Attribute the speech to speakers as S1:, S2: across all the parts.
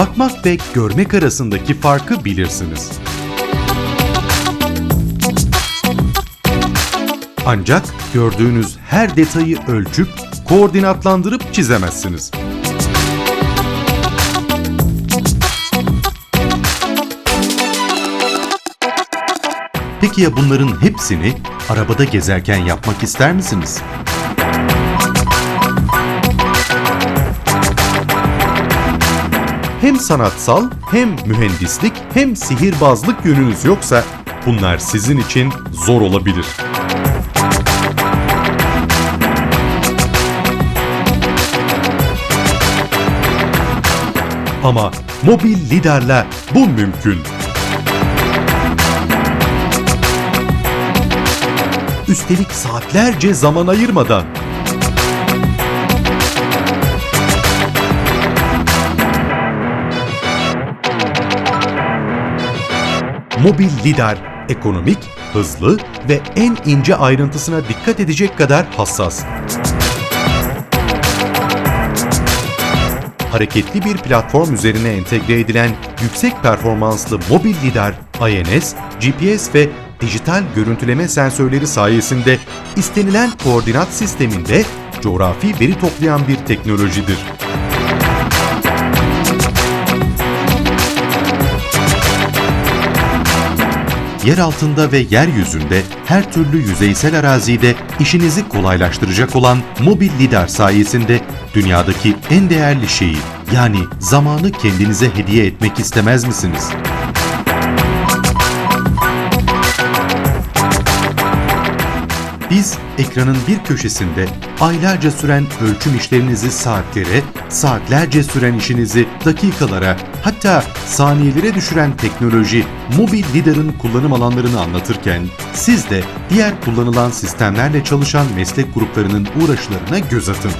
S1: Bakmak ve görmek arasındaki farkı bilirsiniz. Ancak gördüğünüz her detayı ölçüp koordinatlandırıp çizemezsiniz. Peki ya bunların hepsini arabada gezerken yapmak ister misiniz? Hem sanatsal, hem mühendislik, hem sihirbazlık yönünüz yoksa bunlar sizin için zor olabilir. Ama mobil liderle bu mümkün. Üstelik saatlerce zaman ayırmadan. Mobil lider ekonomik, hızlı ve en ince ayrıntısına dikkat edecek kadar hassas. hareketli bir platform üzerine entegre edilen yüksek performanslı mobil lider INS, GPS ve dijital görüntüleme sensörleri sayesinde istenilen koordinat sisteminde coğrafi veri toplayan bir teknolojidir. Yer altında ve yeryüzünde her türlü yüzeysel arazide işinizi kolaylaştıracak olan mobil lidar sayesinde dünyadaki en değerli şeyi yani zamanı kendinize hediye etmek istemez misiniz? Biz ekranın bir köşesinde aylarca süren ölçüm işlerinizi saatlere, saatlerce süren işinizi dakikalara, hatta saniyelere düşüren teknoloji mobil lidarın kullanım alanlarını anlatırken siz de diğer kullanılan sistemlerle çalışan meslek gruplarının uğraşlarına göz atın.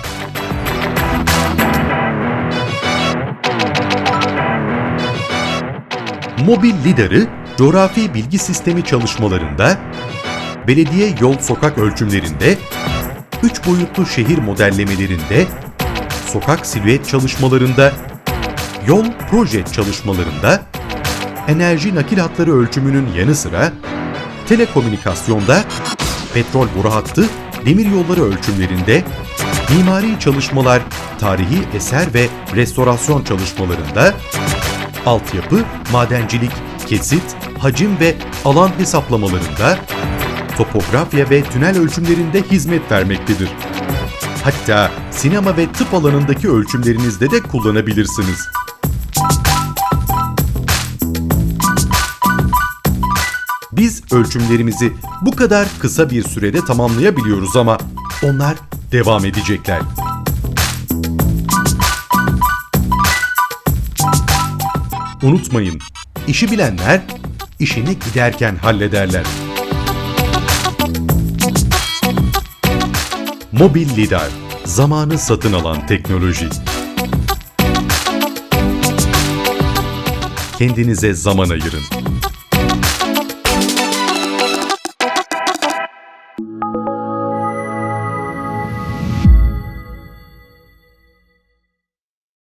S1: Mobil lidarı coğrafi bilgi sistemi çalışmalarında belediye yol sokak ölçümlerinde, 3 boyutlu şehir modellemelerinde, sokak silüet çalışmalarında, yol proje çalışmalarında, enerji nakil hatları ölçümünün yanı sıra telekomünikasyonda, petrol boru hattı, demir yolları ölçümlerinde, mimari çalışmalar, tarihi eser ve restorasyon çalışmalarında, altyapı, madencilik, kesit, hacim ve alan hesaplamalarında, topografya ve tünel ölçümlerinde hizmet vermektedir. Hatta sinema ve tıp alanındaki ölçümlerinizde de kullanabilirsiniz. Biz ölçümlerimizi bu kadar kısa bir sürede tamamlayabiliyoruz ama onlar devam edecekler. Unutmayın, işi bilenler işini giderken hallederler. Mobil Lidar, zamanı satın alan teknoloji. Kendinize zaman ayırın.